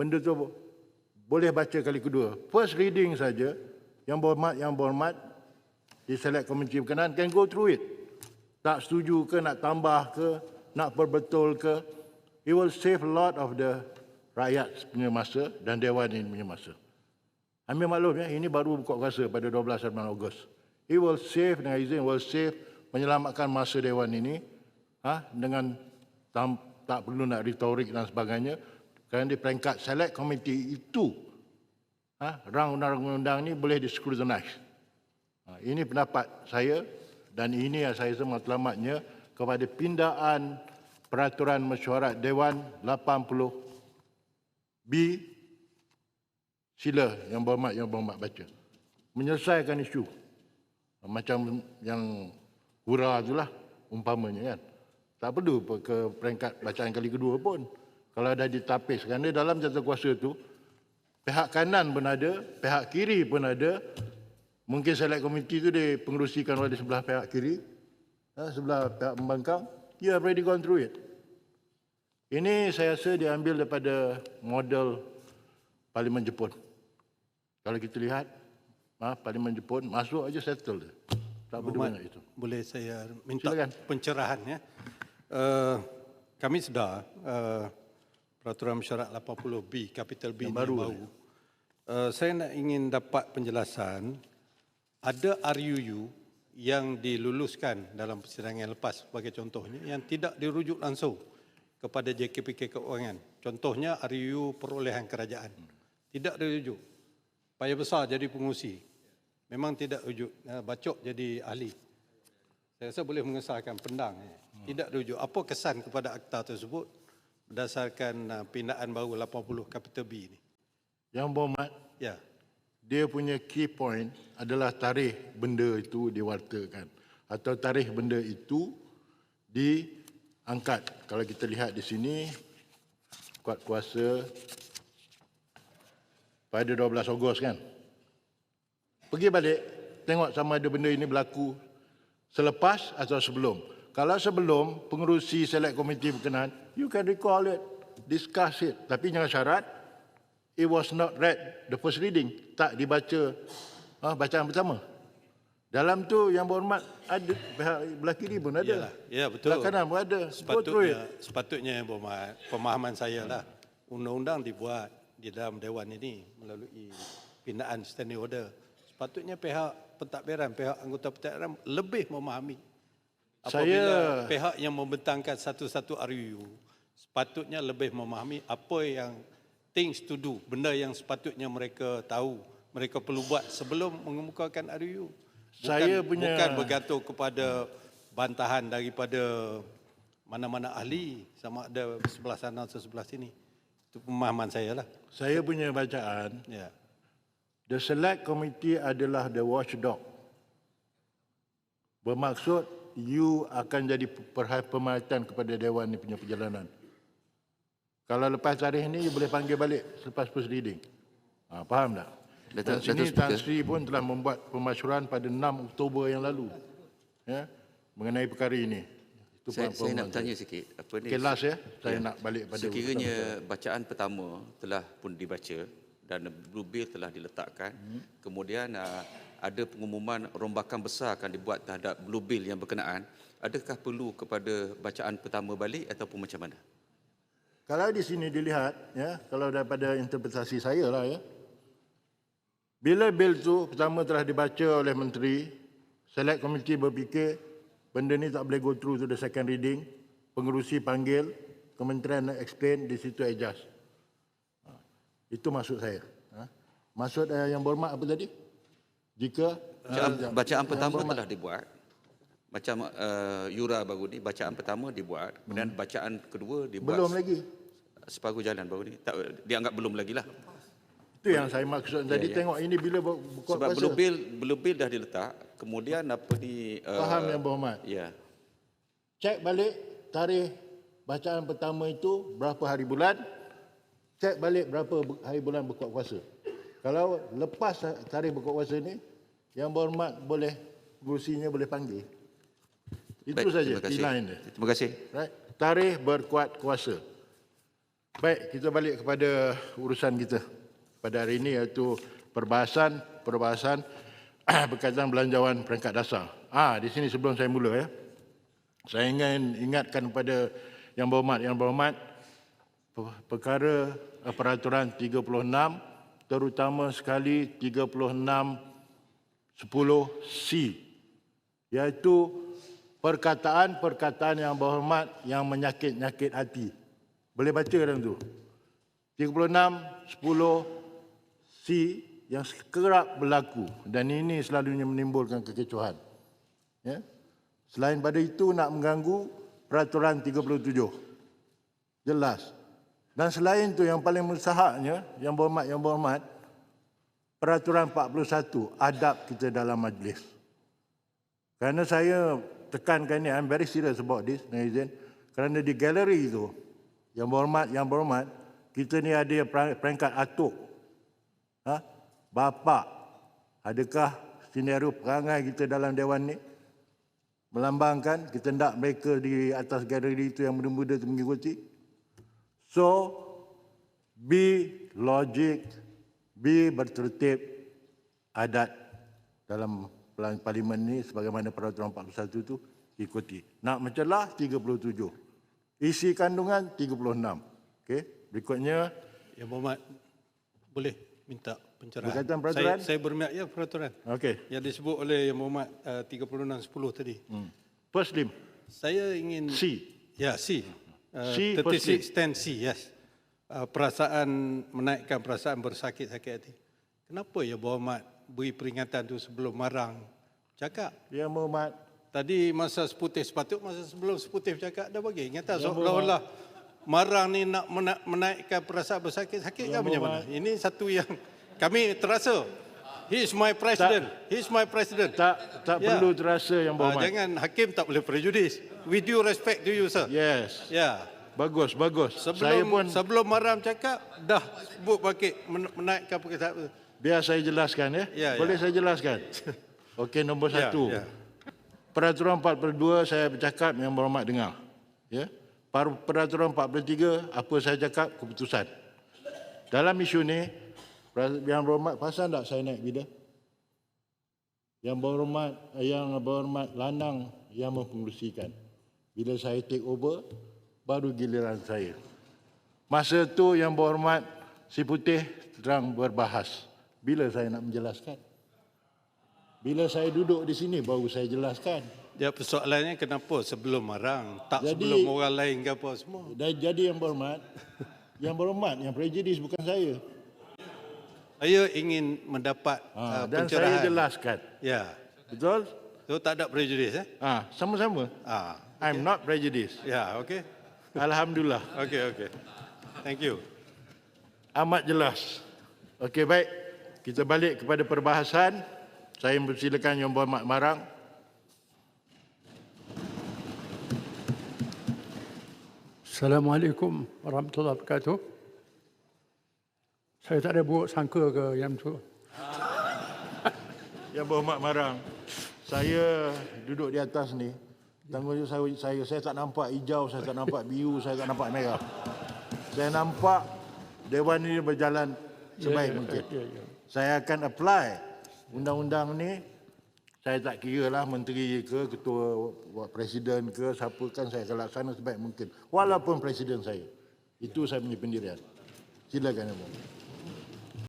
benda tu boleh baca kali kedua. First reading saja, yang berhormat, yang berhormat, di select komiti berkenaan, can go through it. Tak setuju ke, nak tambah ke, nak perbetul ke. It will save a lot of the rakyat punya masa dan Dewan ini punya masa. Ambil maklum ya, ini baru buka kuasa pada 12 bulan Ogos. It will save, dengan izin, will save menyelamatkan masa Dewan ini ha, dengan tam, tak perlu nak retorik dan sebagainya kerana di peringkat select committee itu ha, rang undang-undang ini boleh discrutinize. Ha, ini pendapat saya dan ini yang saya sematlamatnya kepada pindaan peraturan mesyuarat Dewan 80 B. Sila yang berhormat yang berhormat baca. Menyelesaikan isu. Macam yang hura itulah umpamanya kan. Tak perlu pe- ke peringkat bacaan kali kedua pun kalau dah ditapis kerana dalam jatuh kuasa tu pihak kanan pun ada pihak kiri pun ada mungkin select committee tu dipengerusikan oleh sebelah pihak kiri ha, sebelah pihak pembangkang you have already gone through it ini saya rasa diambil daripada model Parlimen Jepun. Kalau kita lihat, ha, Parlimen Jepun masuk aja settle dia. Tak perlu banyak itu. Boleh saya minta Silakan. pencerahan ya. Uh, kami sedar uh, peraturan mesyuarat 80B capital B yang baru. baru. Uh, saya nak ingin dapat penjelasan ada RUU yang diluluskan dalam persidangan lepas sebagai contohnya yang tidak dirujuk langsung kepada JKPK Keuangan. Contohnya RUU perolehan kerajaan. Tidak dirujuk. Payah besar jadi pengusi. Memang tidak rujuk. Uh, Bacok jadi ahli. Saya rasa boleh mengesahkan pendang. Tidak rujuk. Apa kesan kepada akta tersebut berdasarkan uh, pindaan baru 80 capital B ini? Yang berhormat, Ya. dia punya key point adalah tarikh benda itu diwartakan. Atau tarikh benda itu diangkat. Kalau kita lihat di sini, kuat kuasa pada 12 Ogos kan. Pergi balik, tengok sama ada benda ini berlaku selepas atau sebelum. Kalau sebelum, pengerusi select committee berkenaan, you can recall it, discuss it. Tapi jangan syarat, it was not read, the first reading, tak dibaca ah, bacaan pertama. Dalam tu yang berhormat ada pihak belah kiri pun ada. Yalah, ya, betul. Belah kanan pun ada. Sepatutnya, sepatutnya berhormat, pemahaman saya lah. Undang-undang dibuat di dalam Dewan ini melalui pindaan standing order. Sepatutnya pihak pentadbiran, pihak anggota pentadbiran lebih memahami. Apabila Saya- pihak yang membentangkan satu-satu RUU sepatutnya lebih memahami apa yang things to do, benda yang sepatutnya mereka tahu, mereka perlu buat sebelum mengemukakan RUU. Bukan, Saya punya- bukan bergantung kepada bantahan daripada mana-mana ahli sama ada sebelah sana atau sebelah sini. Itu pemahaman saya lah. Saya punya bacaan, Ya. the select committee adalah the watchdog. Bermaksud you akan jadi pemerhatian kepada Dewan ni punya perjalanan. Kalau lepas tarikh ni, you boleh panggil balik selepas first reading. Ha, faham tak? Dan sini Tan. Sri pun telah membuat pemasyuran pada 6 Oktober yang lalu. Ya, mengenai perkara ini. Itu Saya, saya nak bertanya sikit. Apa ni? Okay, last ya. Saya nak balik pada Sekiranya bacaan pertama telah pun dibaca dan blue bill telah diletakkan, Hmm. kemudian uh, ada pengumuman rombakan besar akan dibuat terhadap blue bill yang berkenaan, adakah perlu kepada bacaan pertama balik ataupun macam mana? Kalau di sini dilihat, ya, kalau daripada interpretasi saya lah ya, bila bil tu pertama telah dibaca oleh menteri, select committee berfikir benda ni tak boleh go through to the second reading, pengerusi panggil, kementerian nak explain, di situ adjust. Itu maksud saya. Ha. Maksud eh, yang berhormat apa tadi? Jika Bacaan, eh, bacaan yang pertama berhormat- telah dibuat. Macam uh, Yura baru ni, bacaan pertama dibuat, kemudian bacaan kedua dibuat Hmm. belum lagi. separuh jalan baru ni. Tak, dianggap belum lagi lah. Itu yang saya maksud tadi. Tengok ini bila berkuat Sebab kuasa. blue bill, blue bill dah diletak, kemudian apa ni... Uh, Faham yang berhormat. Ya. Cek balik tarikh bacaan pertama itu berapa hari bulan. Cek balik berapa hari bulan berkuat kuasa. Kalau lepas tarikh berkuat kuasa ni, yang berhormat boleh pengurusinya boleh panggil. Itu Baik, saja terima dia. Terima kasih. Right? Tarikh berkuat kuasa. Baik, kita balik kepada urusan kita pada hari ini iaitu perbahasan perbahasan berkaitan belanjawan peringkat dasar. Ah, di sini sebelum saya mula ya. Saya ingin ingatkan kepada yang berhormat yang berhormat perkara eh, peraturan 36 terutama sekali 36 10C iaitu perkataan-perkataan yang berhormat yang menyakit-nyakit hati. Boleh baca dalam tu. 36 10 C yang kerap berlaku dan ini selalunya menimbulkan kekecohan. Ya. Selain pada itu nak mengganggu peraturan 37. Jelas. Dan selain itu yang paling mustahaknya, yang berhormat, yang berhormat, peraturan 41, adab kita dalam majlis. Kerana saya tekankan ini, I'm very serious about this, netizen. Kerana di galeri itu, yang berhormat, yang berhormat, kita ni ada per- peringkat atuk. Ha? Bapa, adakah senario perangai kita dalam dewan ni? Melambangkan kita hendak mereka di atas galeri itu yang muda-muda itu mengikuti. So, be logic, be bertertib adat dalam pelan- parlimen ini sebagaimana peraturan 41 itu ikuti. Nak mencelah 37. Isi kandungan 36. Okey, berikutnya Yang berhormat, boleh minta pencerahan. Berkaitan peraturan? Saya, saya berminat, ya peraturan. okey. Yang disebut oleh Yang Berhormat uh, 3610 tadi. Hmm. First lim Saya ingin... C. Ya, C. Uh, C, 36 stand C, yes. Uh, perasaan, menaikkan perasaan bersakit-sakit hati. Kenapa ya berhormat beri peringatan tu sebelum marang cakap? Yang berhormat Tadi masa seputih sepatut, masa sebelum seputih cakap dah bagi. Ingatan seolah-olah marang ni nak mena- menaikkan perasaan bersakit-sakit kan macam mana? Ini satu yang kami terasa. He is my president. He is my president. tak tak Ya. perlu terasa yang Ah, berhormat. jangan hakim tak boleh prejudis. With due respect to you, sir. Yes. Ya. Bagus, bagus. Sebelum saya pun sebelum maram cakap dah sebut pakai men- menaikkan perkataan. biar saya jelaskan ya. Ya, Boleh ya. saya jelaskan? Okey, nombor Ya, satu. ya. Peraturan 42 saya bercakap yang berhormat dengar. Ya. Par- Peraturan 43 apa saya cakap keputusan. Dalam isu ni yang berhormat pasal tak saya naik bida? Yang berhormat yang berhormat lanang yang mempengerusikan. Bila saya take over baru giliran saya. Masa tu yang berhormat si putih terang berbahas. Bila saya nak menjelaskan? Bila saya duduk di sini baru saya jelaskan. Ya persoalannya kenapa sebelum marang, tak Jadi- sebelum orang lain ke apa semua. Dan jadi yang berhormat, yang berhormat, yang prejudis bukan saya. Saya ingin mendapat Ha, uh, dan pencerahan. saya jelaskan. Ya. Betul? So tak ada prejudis eh? Ah, sama-sama. Ah. I'm not prejudiced. Ya, okey. Alhamdulillah. Okey, okey. Thank you. Amat jelas. Okey, baik. Kita balik kepada perbahasan. Saya mempersilakan Yang Berhormat Marang. Assalamualaikum warahmatullahi wabarakatuh. Saya tak ada buruk sangka ke yang tu. Yang Berhormat Marang. Saya duduk di atas ni. Tanggung jawab saya, saya, saya tak nampak hijau, saya tak nampak biru, saya tak nampak merah. Saya nampak Dewan ini berjalan sebaik mungkin. Ya, ya. Saya akan apply undang-undang ni. Saya tak kira lah menteri ke, ketua presiden ke, siapa kan saya akan laksana sebaik mungkin. Walaupun presiden saya. Itu saya punya pendirian. Silakan Ibu.